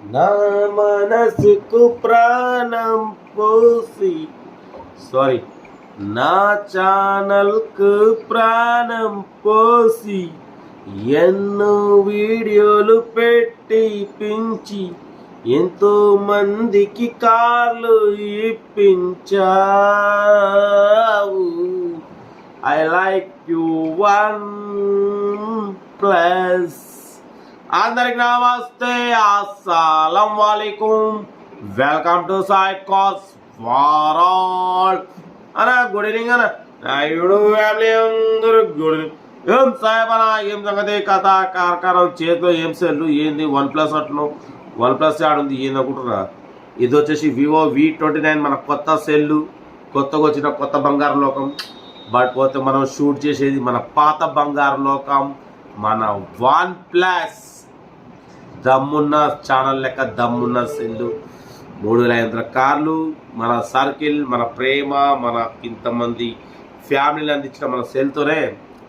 నా మనసుకు ప్రాణం పోసి సారీ నా ఛానల్కు ప్రాణం పోసి ఎన్నో వీడియోలు పెట్టి పించి ఎంతో మందికి కార్లు ఇప్పించావు. I like you one plus అందరికి నమస్తే అస్సలం వాలేకుం. Welcome to Sai cars for all అన్న గుడ్ ఈవినింగ్ అన్న. నాయుడు ఫ్యామిలీ అందరూ గుడ్ ఏం సాహెబ్ అన్న ఏం సంగతి? కథ కార్కారం చేతిలో ఏం సెల్లు ఏంది? వన్ ప్లస్ అట్లు వన్ ప్లస్ ఆడుంది ఏంది అనుకుంటున్నా ఇది వచ్చేసి వివో వి ట్వంటీ నైన్ మన కొత్త సెల్లు కొత్తగా వచ్చిన కొత్త బంగారు లోకం. బట్ పోతే మనం షూట్ చేసేది మన పాత బంగారు లోకం మన వన్ ప్లస్ దమ్మున్న ఛానల్ లెక్క దమ్మున్న సెల్లు మూడు వేల ఐదు కార్లు మన సర్కిల్ మన ప్రేమ మన ఇంతమంది ఫ్యామిలీని అందించిన మన సెల్తోనే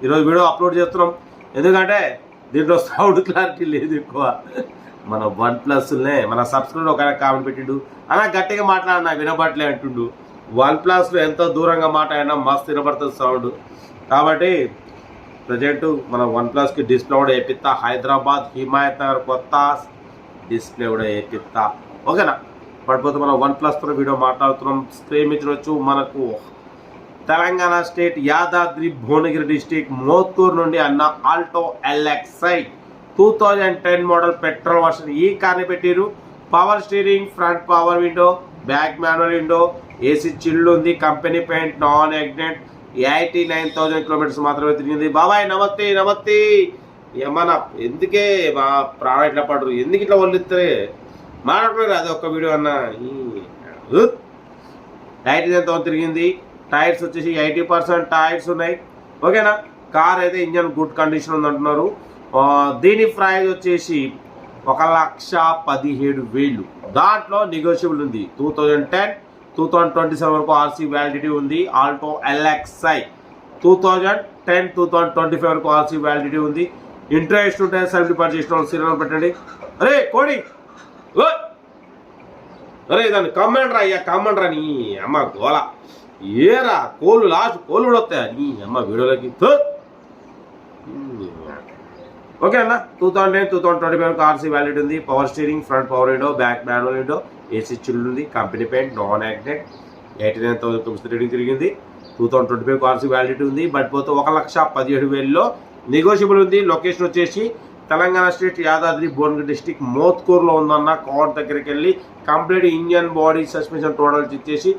ఈరోజు వీడియో అప్లోడ్ చేస్తున్నాం. ఎందుకంటే దీంట్లో సౌండ్ క్లారిటీ లేదు ఎక్కువ. మన వన్ ప్లస్నే మన సబ్స్క్రైబర్ ఒక కామెంట్ పెట్టిండు. అలా గట్టిగా మాట్లాడినా వినబట్లే అంటుండు. వన్ ప్లస్లో ఎంతో దూరంగా మాట్లాడినా మస్తు వినబడుతుంది సౌండ్. కాబట్టి ప్రజెంట్ మన వన్ ప్లస్కి డిస్ప్లే కూడా వేపిస్తా. హైదరాబాద్ హిమాయత్ నగర్ కొత్త డిస్ప్లే కూడా వేపిస్తా. ఓకేనా? పడిపోతే మనం వన్ ప్లస్తో వీడియో మాట్లాడుతున్నాం. స్క్రీన్ చూడొచ్చు మనకు. తెలంగాణ స్టేట్ యాదాద్రి భువనగిరి డిస్టిక్ మోత్కూర్ నుండి అన్న Alto LXI. Two thousand ten model petrol version ఈ కార్ని పెట్టిరు power steering front power window back manual window AC chill ఉంది company paint non accident eighty nine thousand kilometres మాత్రమే తిరిగింది. బాబాయ్ నమస్తే నమస్తే. ఏమన్నా ఎందుకే మా ప్రాణం ఇట్లా పడరు ఎందుకు ఇట్లా వల్లిస్తే మాట్లాడలేదు అది ఒక్క వీడియో అన్న. ఎయిటీ నైన్ థౌసండ్ తిరిగింది. టైర్స్ వచ్చేసి ఎయిటీ పర్సెంట్ టైర్స్ ఉన్నాయి. ఓకేనా? కార్ అయితే ఇంజన్ గుడ్ కండిషన్ ఉంది అంటున్నారు దీని ప్రైజ్ వచ్చేసి ఒక లక్ష పదిహేడు వేలు. దాంట్లో నెగోషియబుల్ ఉంది. Two thousand ten two thousand twenty seven వరకు ఆర్సీ వ్యాలిడిటీ ఉంది. Alto LXI two thousand ten two thousand twenty five వరకు ఆర్సీ వ్యాలిడిటీ ఉంది. ఇంట్రెస్ట్ ఉంటే సెల్ఫ్ డిపాజిట్ చేసిన వాళ్ళు సీరియల్ పెట్టండి. అరే కోడి! అరే దాన్ని కమెంట్ రా అయ్యా కమెంట్ రా నీ అమ్మ గోల. ఏరా కోళ్ళు లాస్ట్ కోళ్ళు కూడా వస్తాయా నీ అమ్మ వీడియోలోకి? ఓకే అన్న two thousand ten two thousand twenty five RC valid ఉంది. Power steering front power window back manual window AC chill ఉంది company paint non acted eighty nine thousand kilometre reading తిరిగింది. Two thousand twenty five cars validity ఉంది but పోతే ఒక లక్ష పదిహేడు వేలలో negotiable ఉంది. Location వచ్చేసి తెలంగాణ స్టేట్ యాదాద్రి భువనగిరి డిస్టిక్ మోత్కూర్లో ఉందన్న కోర్ట్ దగ్గరికి వెళ్ళి complete engine body suspension total ఇచ్చేసి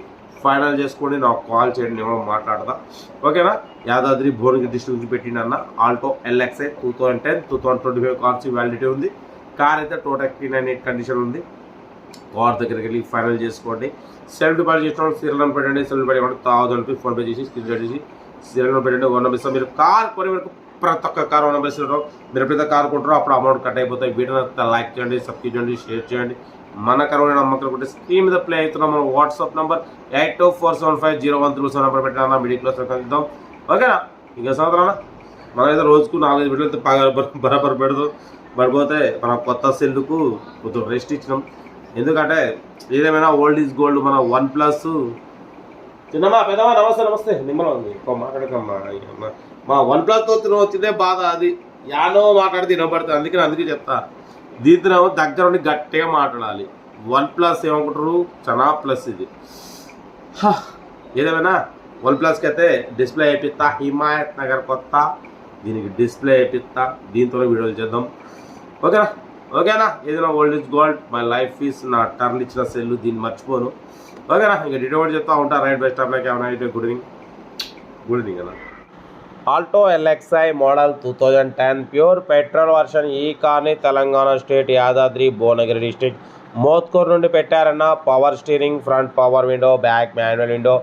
ఫైనల్ చేసుకోండి. నాకు కాల్ చేయండి నేను మాట్లాడదా. ఓకేనా? యాదాద్రి భువనగిరి డిస్టిక్ నుంచి పెట్టిండన్న Alto LXI two thousand ten two thousand twenty five cars validity ఉంది. కార్ అయితే total clean and eight condition ఉంది. కార్ దగ్గరికి వెళ్ళి ఫైనల్ చేసుకోండి. సెల్ఫ్ డిపాజిట్ చేసిన వాళ్ళు సీరియల్ నెంబర్ పెట్టండి. Self deposit thousand phone PhonePe చేసి స్క్రీన్ షాట్ చేసి సీరియల్ నెంబర్ పెట్టండి. ఓన్ నెంబర్ ఇస్తాం. మీరు కార్ కొని వరకు ప్రతి ఒక్క కార్ ఓన్ నెంబర్ ఇస్తారు మీరు ఎప్పుడైతే కార్ కొంటారో అప్పుడు అమౌంట్ కట్ అయిపోతాయి. వీడియో లైక్ చేయండి సబ్స్క్రైబ్ చేయండి షేర్ చేయండి. మన కరోనా నమ్మకాలు కొట్టి స్క్రీన్ మీద ప్లే అవుతున్నాం. మన WhatsApp number eight two four seven five zero one three seven number పెట్టినా మీడియా క్లాస్ కలుద్దాం. ఓకేనా ఇంకా సంవత్సరాల మనం అయితే రోజుకు నాలుగైదు వీడియోలు బాగా బరాబర్ పెడదాం. పడిపోతే మన కొత్త సెల్లుకు కొంచెం రెస్ట్ ఇచ్చినాం. ఎందుకంటే ఏదేమైనా ఓల్డ్ ఈజ్ గోల్డ్ మన వన్ ప్లస్ చిన్నమ్మా పెద్దమ్మా నమస్తే నమస్తే. నిమ్మలం ఉంది. మాట్లాడకమ్మా మా వన్ ప్లస్ తిన వచ్చిందే బాధ అది. యానో మాట్లాడితే వినపడుతుంది అందుకే నేను అందుకే చెప్తా. దీంతో దగ్గర ఉండి గట్టిగా మాట్లాడాలి. వన్ ప్లస్ ఏమనుకుంటారు? చాలా ప్లస్ ఇది. ఏదేమైనా? వన్ ప్లస్కి అయితే డిస్ప్లే అయిపిస్తా హిమాయత్ నగర్ కొత్త. దీనికి డిస్ప్లే అయిపిస్తా దీంతో వీడియోలు చేద్దాం. ఓకేనా? ఓకేనా? ఏదైనా old is gold my life is నా టర్న్ ఇచ్చిన సెల్ దీన్ని మర్చిపోను. ఓకేనా? ఇంకా డీటెయిల్ కూడా చెప్తా ఉంటా. రైట్ బై స్టాప్ ఏమైనా అయితే గుడ్ ఈవినింగ్ గుడ్ ఈవినింగ్ అన్న. Alto LXI model two thousand ten pure petrol version ఈ కార్ని తెలంగాణ స్టేట్ యాదాద్రి భువనగిరి డిస్టిక్ మోత్కూర్ నుండి పెట్టారన్న power steering front power window back manual window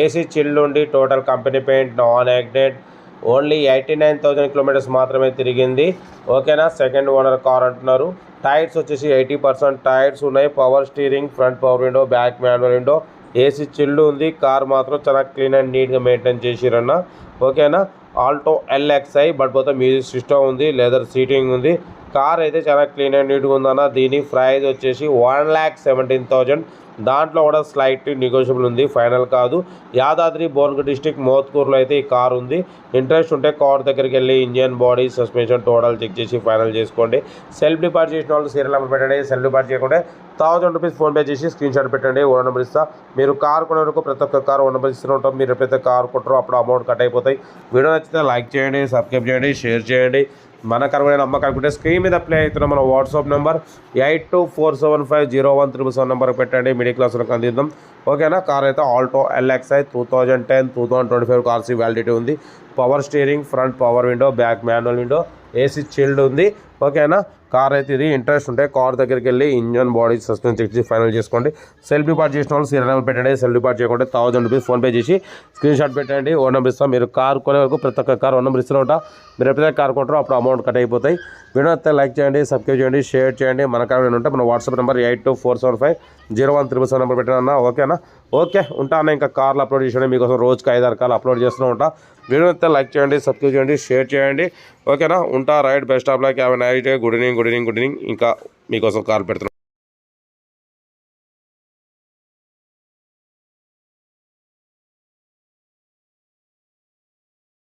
AC chill నుండి total company paint non యాక్డెడ్ only eighty nine thousand kilometres మాత్రమే తిరిగింది. ఓకేనా? Second owner car అంటున్నారు. Tyres వచ్చేసి eighty percent tyres ఉన్నాయి. Power steering front power window back manual window. AC chill ఉంది. Car మాత్రం చాలా క్లీన్ అండ్ నీట్గా మెయింటైన్ చేసిరన్న. ఓకేనా? ఆల్టో ఎల్ఎక్స్ఐ బట్ పోతే మ్యూజిక్ సిస్టమ్ ఉంది. లెదర్ సీటింగ్ ఉంది. కార్ అయితే చాలా క్లీన్ అండ్ నీట్గా ఉందన్న. దీని ప్రైజ్ వచ్చేసి వన్ ల్యాక్ సెవెంటీన్ థౌజండ్. దాంట్లో కూడా స్లైట్ నెగోషియబుల్ ఉంది ఫైనల్ కాదు. యాదాద్రి బోన్గ డిస్టిక్ మోత్కూర్లో అయితే ఈ కార్ ఉంది. ఇంట్రెస్ట్ ఉంటే కార్ దగ్గరికి వెళ్ళి engine body suspension total check చేసి ఫైనల్ చేసుకోండి. సెల్ఫ్ డిపార్ట్ చేసిన వాళ్ళు సీరియల్ నెంబర్ పెట్టండి. సెల్ఫ్ డిపార్ట్ చేయకుండా థౌసండ్ రూపీస్ ఫోన్పే చేసి స్క్రీన్ షాట్ పెట్టండి. ఓన్ నెంబర్ ఇస్తా. మీరు కార్ కొనే వరకు ప్రతి ఒక్క కార్ ఓన్ నెంబర్ ఇస్తూనే ఉంటాం. మీరు ఎప్పుడైతే కార్ కొంటారో అప్పుడు అమౌంట్ కట్ అయిపోతాయి. వీడియో నచ్చితే లైక్ చేయండి సబ్స్క్రైబ్ చేయండి షేర్ చేయండి. మన కరమైన నమ్మకం అనుకుంటే స్క్రీన్ మీద ప్లే అవుతున్న మన WhatsApp number eight two four seven five zero one triple seven number పెట్టండి. మిడిల్ క్లాస్లకు అందిద్దాం. ఓకేనా? కార్ అయితే Alto LXI two thousand ten two thousand twenty five కార్సీ validity ఉంది power steering front power window back manual window AC chilled ఉంది. ఓకేనా? Car అయితే ఇది ఇంట్రెస్ట్ ఉంటే కార్ దగ్గరికి వెళ్ళి ఇంజన్ బాడీ సస్పెన్స్ చెక్ చేసి ఫైనల్ చేసుకోండి. సెల్ఫ్ డిపార్ట్ చేసిన వాళ్ళు సీరియల్ నెంబర్ పెట్టండి. సెల్ఫ్ డిపార్ట్ చేయకుండా థౌసండ్ రూపీస్ ఫోన్పే చేసి స్క్రీన్ షాట్ పెట్టండి. ఓ నెంబర్ ఇస్తాం. మీరు కార్ కొనే వరకు ప్రతి ఒక్క కార్ ఓ నెంబర్ ఇస్తూనే ఉంటా. మీరు ఎప్పుడైతే కార్ కొంటారో అప్పుడు అమౌంట్ కట్ అయిపోతాయి. వీడియో అయితే లైక్ చేయండి సబ్స్క్రైబ్ చేయండి షేర్ చేయండి. మన కార్ ఉంటే మన WhatsApp number eight two four seven five zero one triple seven number పెట్టానన్నా ఓకేనా ఓకే ఉంటా ఇంకా కార్లు అప్లోడ్ చేసాను మీకోసం రోజుకి ఐదారు కార్లు అప్లోడ్ చేస్తూ ఉంటా. వీడియో అయితే లైక్ చేయండి సబ్స్క్రైబ్ చేయండి షేర్ చేయండి. ఓకేనా ఉంటా right best of luck have night good evening good evening good evening ఇంకా మీకోసం కాల్ పెడుతున్నాను